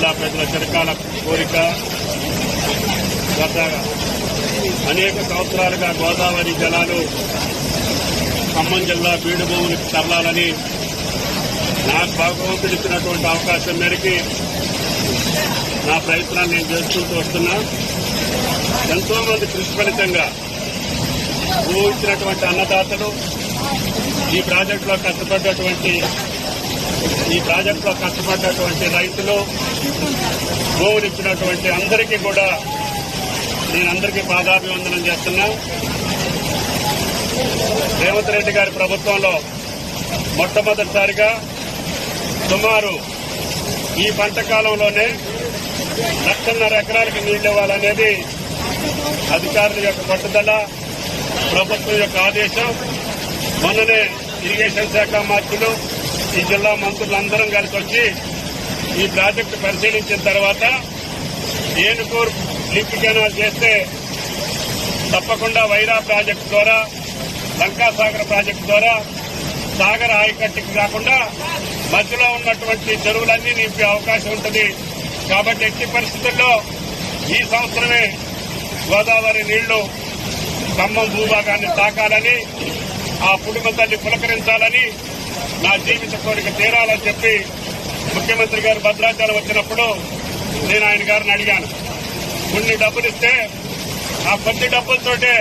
జిల్లా ప్రజల చిరకాల కోరిక గత అనేక సంవత్సరాలుగా గోదావరి జలాలు ఖమ్మం జిల్లా బీడుభూములకు తరలాలని నాకు భాగవంతులు ఇచ్చినటువంటి అవకాశం మేరకి నా ప్రయత్నాలు నేను చేసుకుంటూ వస్తున్నా. ఎంతో మంది కృషి ఫలితంగా ఊహించినటువంటి అన్నదాతలు ఈ ప్రాజెక్టులో కష్టపడ్డటువంటి ఈ ప్రాజెక్టులో కష్టపడ్డటువంటి రైతులు భూములు అందరికీ కూడా నేను అందరికీ పాదాభివందనం చేస్తున్నా. రేవంత్ రెడ్డి గారి ప్రభుత్వంలో మొట్టమొదటిసారిగా సుమారు ఈ పంట కాలంలోనే లక్షన్నర ఎకరాలకు నీళ్ళు ఇవ్వాలనేది అధికారుల యొక్క పట్టుదల ప్రభుత్వం యొక్క ఆదేశం. మొన్ననే ఇరిగేషన్ శాఖ మంత్రులు ఈ జిల్లా మంత్రులందరం కలిసి వచ్చి ఈ ప్రాజెక్టు పరిశీలించిన తర్వాత ఏనుకూరు లింక్ కెనాల్ చేస్తే తప్పకుండా వైరా ప్రాజెక్టు ద్వారా లంకాసాగర్ ప్రాజెక్టు ద్వారా సాగర్ ఆయకట్టుకి కాకుండా మధ్యలో ఉన్నటువంటి చెరువులన్నీ నింపే అవకాశం ఉంటుంది. కాబట్టి ఎట్టి పరిస్థితుల్లో ఈ సంవత్సరమే గోదావరి నీళ్ళు ఖమ్మం భూభాగాన్ని తాకాలని ఆ పుడిమ తల్లి పులకరించాలని నా జీవిత కోరిక తీరాలని చెప్పి ముఖ్యమంత్రి గారు భద్రాచలం వచ్చినప్పుడు నేను ఆయన గారిని అడిగాను. కొన్ని డబ్బులిస్తే ఆ కొద్ది డబ్బులతోటే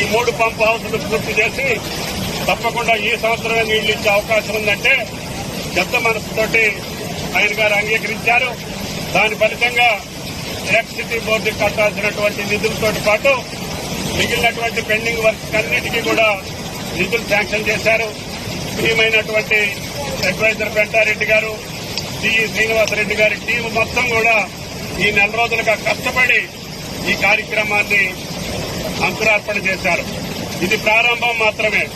ఈ మూడు పంప్ హౌసులు పూర్తి చేసి తప్పకుండా ఈ సంవత్సరమే నీళ్ళు ఇచ్చే అవకాశం ఉందంటే పెద్ద మనసుతోటి ఆయన గారు అంగీకరించారు. దాని ఫలితంగా ఎలక్ట్రిసిటీ బోర్డు కట్టాల్సినటువంటి నిధులతో పాటు మిగిలినటువంటి పెండింగ్ వర్క్స్ అన్నిటికీ కూడా నిధులు శాంక్షన్ చేశారు. ప్రియమైనటువంటి అడ్వైజర్ పెంటారెడ్డి గారు సిఈ శ్రీనివాసరెడ్డి గారి టీం మొత్తం కూడా ఈ నెల రోజులుగా కష్టపడి ఈ కార్యక్రమాన్ని అంకురార్పణ చేశారు. ఇది ప్రారంభం మాత్రమే.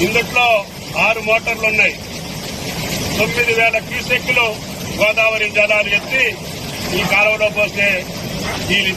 ఇందుట్లో ఆరు మోటార్లు ఉన్నాయి. తొమ్మిది వేల క్యూసెక్కులు గోదావరి జలాలు ఎత్తి ఈ కాలువలో పోస్తే ఈ